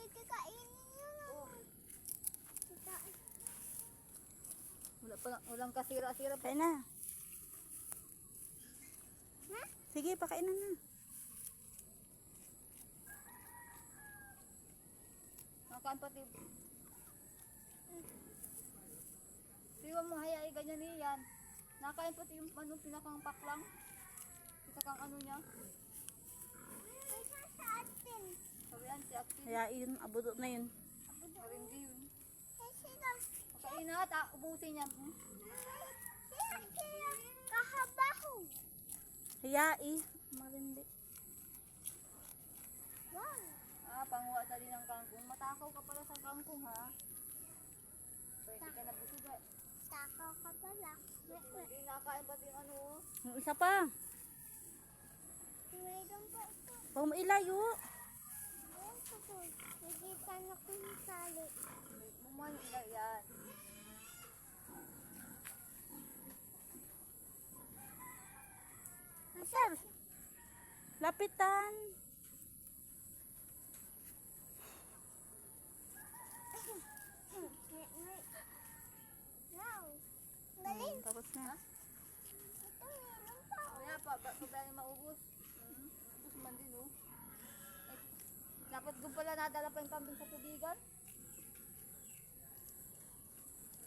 Hindi pa pwede kainin yun. Oh, Kita- wala pa, walang kasira-sira. Kain na. Ha? Sige, pakainan na. Nakain pati. Siwa mo hayay ganyan niyan. Nakain pati yung ano, pinakang paklang. Pinakang ano niya. Kaya yun, abudot na yun. Hindi yun. Kasi na. Makain na at ah, ubusin niya. Kahabaho. Hayai. Malindi. Wow. Ah, panguha tali ng kangkong. Matakaw ka pala sa kangkong ha. Pwede ka na busuga. Takaw ka pala. Hindi nakain pati yung ano. isa pa. Mayroon pa ito. Mo ilayo. Ayan ko po. Nakita na ko yung sali. Bumuhan sila yan. Sir. Lapitan. Wow. Galing. Tapos na. Ito meron pa. Kaya pa, ba, ba ba maubos? Hmm? Ubus man din oh. Dapat doon pala nadala pa yung kambing sa tubigan.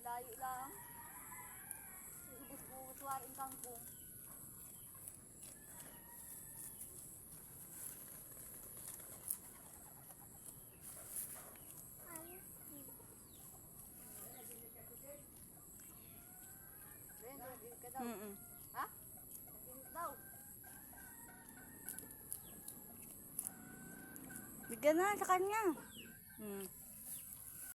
Layo lang. Suwar yung kangkong. Mm-mm. Ha? Daw. Bigyan na sa kanya. Hmm.